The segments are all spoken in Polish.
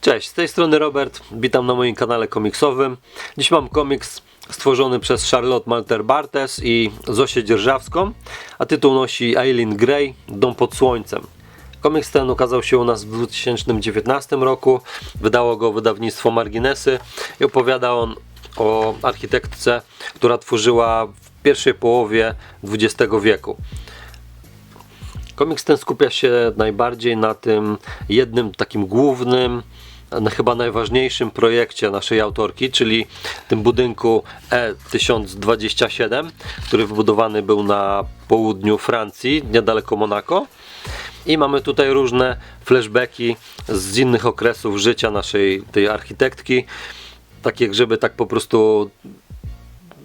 Cześć, z tej strony Robert, witam na moim kanale komiksowym. Dziś mam komiks stworzony przez Charlotte Malter Bartes i Zosię Dzierżawską, a tytuł nosi Eileen Gray, Dom pod Słońcem. Komiks ten ukazał się u nas w 2019 roku, wydało go wydawnictwo Marginesy i opowiada on o architektce, która tworzyła w pierwszej połowie XX wieku. Komiks ten skupia się najbardziej na tym jednym takim głównym, na chyba najważniejszym projekcie naszej autorki, czyli tym budynku E1027, który wybudowany był na południu Francji, niedaleko Monako. I mamy tutaj różne flashbacki z innych okresów życia naszej tej architektki, takie żeby tak po prostu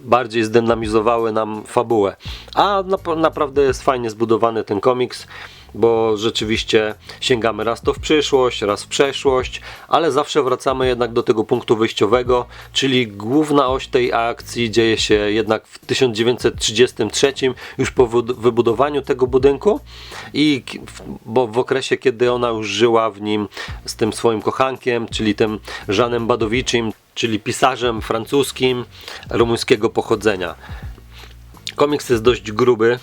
bardziej zdynamizowały nam fabułę. A nap- naprawdę jest fajnie zbudowany ten komiks, bo rzeczywiście sięgamy raz to w przyszłość, raz w przeszłość, ale zawsze wracamy jednak do tego punktu wyjściowego, czyli główna oś tej akcji dzieje się jednak w 1933, już po wy- wybudowaniu tego budynku i bo w okresie, kiedy ona już żyła w nim z tym swoim kochankiem, czyli tym Żanem Badowiczym, czyli pisarzem francuskim rumuńskiego pochodzenia. Komiks jest dość gruby,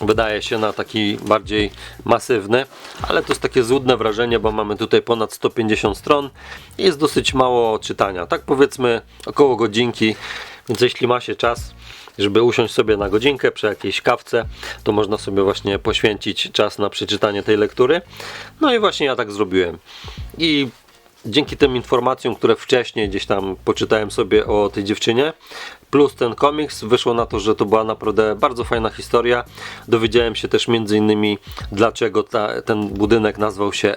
wydaje się na taki bardziej masywny, ale to jest takie złudne wrażenie, bo mamy tutaj ponad 150 stron i jest dosyć mało czytania. Tak powiedzmy około godzinki, więc jeśli ma się czas, żeby usiąść sobie na godzinkę przy jakiejś kawce, to można sobie właśnie poświęcić czas na przeczytanie tej lektury. No i właśnie ja tak zrobiłem. I dzięki tym informacjom, które wcześniej gdzieś tam poczytałem sobie o tej dziewczynie, plus ten komiks, wyszło na to, że to była naprawdę bardzo fajna historia. Dowiedziałem się też między innymi, dlaczego ta, ten budynek nazwał się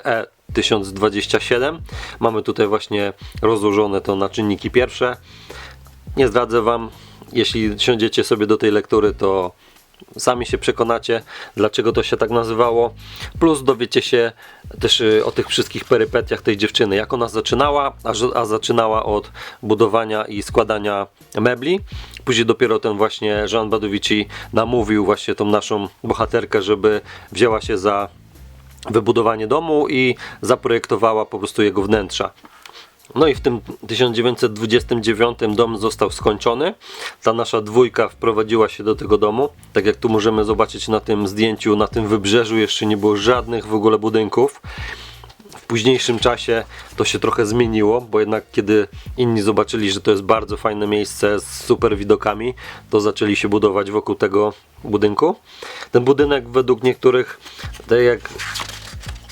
E1027. Mamy tutaj właśnie rozłożone to na czynniki pierwsze. Nie zdradzę Wam, jeśli siądziecie sobie do tej lektury, to sami się przekonacie, dlaczego to się tak nazywało. Plus dowiecie się też y, o tych wszystkich perypetiach tej dziewczyny, jak ona zaczynała, a, zaczynała od budowania i składania mebli. Później dopiero ten właśnie Jean Badowici namówił właśnie tą naszą bohaterkę, żeby wzięła się za wybudowanie domu i zaprojektowała po prostu jego wnętrza. No i w tym 1929 dom został skończony. Ta nasza dwójka wprowadziła się do tego domu. Tak jak tu możemy zobaczyć na tym zdjęciu, na tym wybrzeżu jeszcze nie było żadnych w ogóle budynków. W późniejszym czasie to się trochę zmieniło, bo jednak kiedy inni zobaczyli, że to jest bardzo fajne miejsce z super widokami, to zaczęli się budować wokół tego budynku. Ten budynek według niektórych, tak jak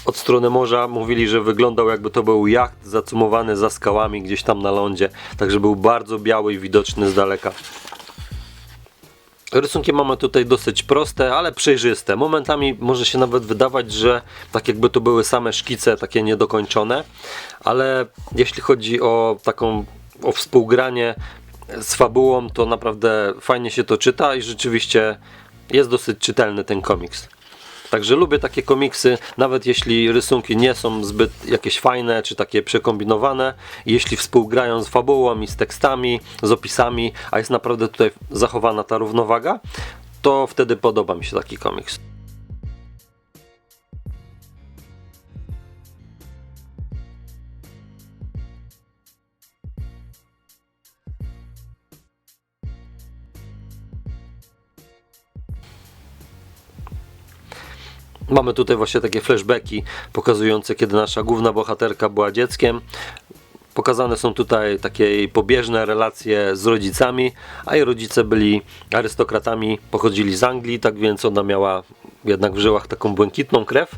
od strony morza mówili, że wyglądał jakby to był jacht zacumowany za skałami gdzieś tam na lądzie, także był bardzo biały i widoczny z daleka. Rysunki mamy tutaj dosyć proste, ale przejrzyste. Momentami może się nawet wydawać, że tak jakby to były same szkice, takie niedokończone, ale jeśli chodzi o taką o współgranie z fabułą, to naprawdę fajnie się to czyta i rzeczywiście jest dosyć czytelny ten komiks. Także lubię takie komiksy, nawet jeśli rysunki nie są zbyt jakieś fajne czy takie przekombinowane, jeśli współgrają z fabułą i z tekstami, z opisami, a jest naprawdę tutaj zachowana ta równowaga, to wtedy podoba mi się taki komiks. Mamy tutaj właśnie takie flashbacki pokazujące, kiedy nasza główna bohaterka była dzieckiem. Pokazane są tutaj takie pobieżne relacje z rodzicami, a jej rodzice byli arystokratami, pochodzili z Anglii, tak więc ona miała jednak w żyłach taką błękitną krew.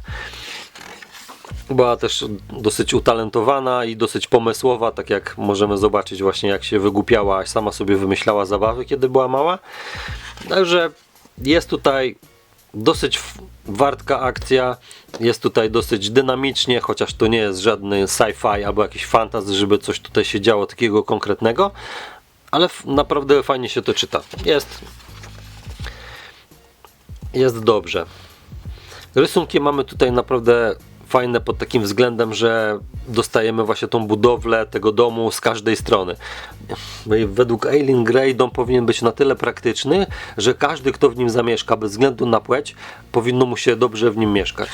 Była też dosyć utalentowana i dosyć pomysłowa, tak jak możemy zobaczyć właśnie jak się wygłupiała, sama sobie wymyślała zabawy, kiedy była mała. Także jest tutaj dosyć wartka akcja, jest tutaj dosyć dynamicznie, chociaż to nie jest żadny sci-fi albo jakiś fantasy, żeby coś tutaj się działo takiego konkretnego, ale naprawdę fajnie się to czyta. Jest jest dobrze. Rysunki mamy tutaj naprawdę fajne pod takim względem, że dostajemy właśnie tą budowlę tego domu z każdej strony. No według Eileen Gray dom powinien być na tyle praktyczny, że każdy, kto w nim zamieszka, bez względu na płeć, powinno mu się dobrze w nim mieszkać.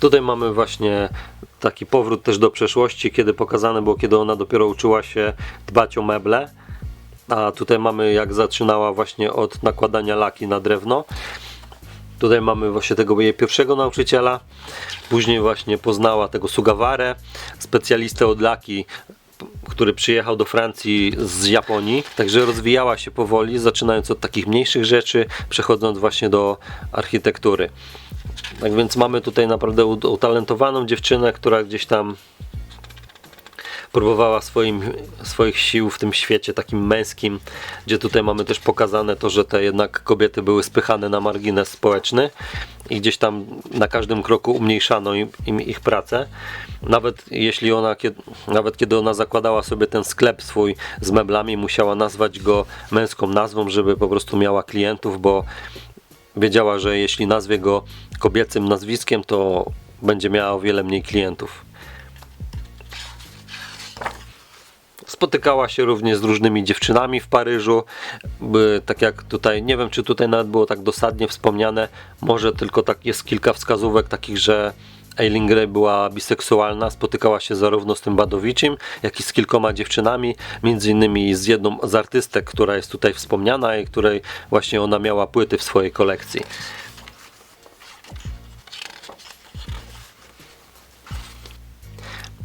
Tutaj mamy właśnie taki powrót też do przeszłości, kiedy pokazane było, kiedy ona dopiero uczyła się dbać o meble. A tutaj mamy jak zaczynała właśnie od nakładania laki na drewno. Tutaj mamy właśnie tego jej pierwszego nauczyciela. Później właśnie poznała tego Sugawarę, specjalistę od laki, który przyjechał do Francji z Japonii. Także rozwijała się powoli, zaczynając od takich mniejszych rzeczy, przechodząc właśnie do architektury. Tak więc mamy tutaj naprawdę ut- utalentowaną dziewczynę, która gdzieś tam próbowała swoim, swoich sił w tym świecie takim męskim, gdzie tutaj mamy też pokazane to, że te jednak kobiety były spychane na margines społeczny i gdzieś tam na każdym kroku umniejszano im, im ich pracę. Nawet jeśli ona, kiedy, nawet kiedy ona zakładała sobie ten sklep swój z meblami, musiała nazwać go męską nazwą, żeby po prostu miała klientów, bo wiedziała, że jeśli nazwie go kobiecym nazwiskiem, to będzie miała o wiele mniej klientów. Spotykała się również z różnymi dziewczynami w Paryżu. Tak jak tutaj, nie wiem czy tutaj nawet było tak dosadnie wspomniane, może tylko tak jest kilka wskazówek takich, że Eileen Grey była biseksualna, spotykała się zarówno z tym Badowiczem, jak i z kilkoma dziewczynami, między innymi z jedną z artystek, która jest tutaj wspomniana i której właśnie ona miała płyty w swojej kolekcji.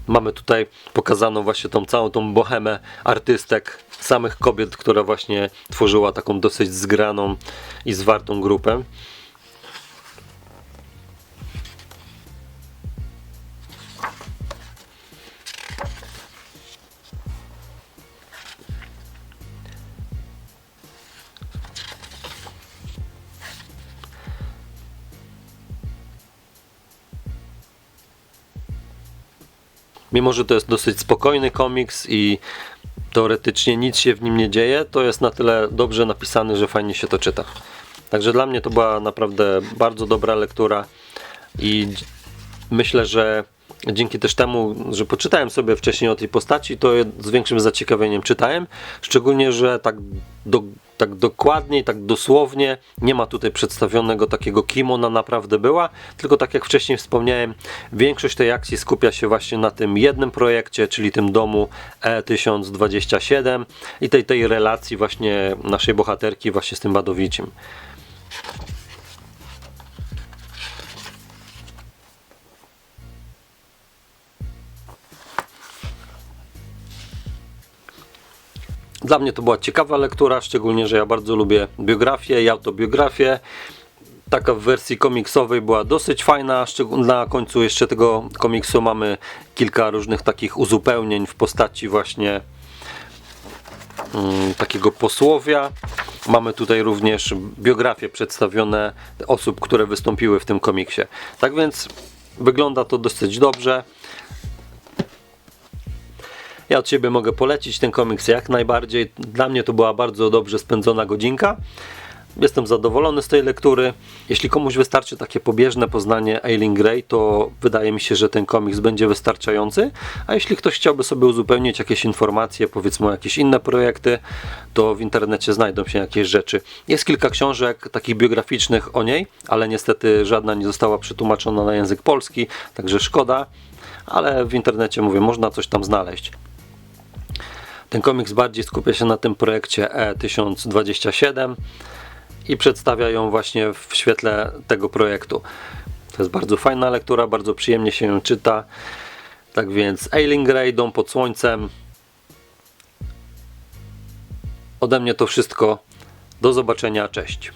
Mamy tutaj pokazaną właśnie tą całą tą bohemę artystek, samych kobiet, która właśnie tworzyła taką dosyć zgraną i zwartą grupę. Mimo, że to jest dosyć spokojny komiks i teoretycznie nic się w nim nie dzieje, to jest na tyle dobrze napisany, że fajnie się to czyta. Także dla mnie to była naprawdę bardzo dobra lektura i myślę, że dzięki też temu, że poczytałem sobie wcześniej o tej postaci, to z większym zaciekawieniem czytałem. Szczególnie, że tak, do, tak dokładnie, tak dosłownie nie ma tutaj przedstawionego takiego kim ona naprawdę była, tylko tak jak wcześniej wspomniałem, większość tej akcji skupia się właśnie na tym jednym projekcie, czyli tym domu E1027 i tej, tej relacji właśnie naszej bohaterki właśnie z tym Badowiciem. Dla mnie to była ciekawa lektura, szczególnie, że ja bardzo lubię biografię i autobiografię. Taka w wersji komiksowej była dosyć fajna. Na końcu jeszcze tego komiksu mamy kilka różnych takich uzupełnień w postaci właśnie mm, takiego posłowia. Mamy tutaj również biografie przedstawione osób, które wystąpiły w tym komiksie. Tak więc wygląda to dosyć dobrze. Ja od siebie mogę polecić ten komiks jak najbardziej. Dla mnie to była bardzo dobrze spędzona godzinka. Jestem zadowolony z tej lektury. Jeśli komuś wystarczy takie pobieżne poznanie Aileen Grey, to wydaje mi się, że ten komiks będzie wystarczający. A jeśli ktoś chciałby sobie uzupełnić jakieś informacje, powiedzmy jakieś inne projekty, to w internecie znajdą się jakieś rzeczy. Jest kilka książek takich biograficznych o niej, ale niestety żadna nie została przetłumaczona na język polski, także szkoda. Ale w internecie mówię, można coś tam znaleźć. Ten komiks bardziej skupia się na tym projekcie E1027 i przedstawia ją właśnie w świetle tego projektu. To jest bardzo fajna lektura, bardzo przyjemnie się ją czyta. Tak więc Aileen Grey, Dom pod słońcem. Ode mnie to wszystko. Do zobaczenia, cześć.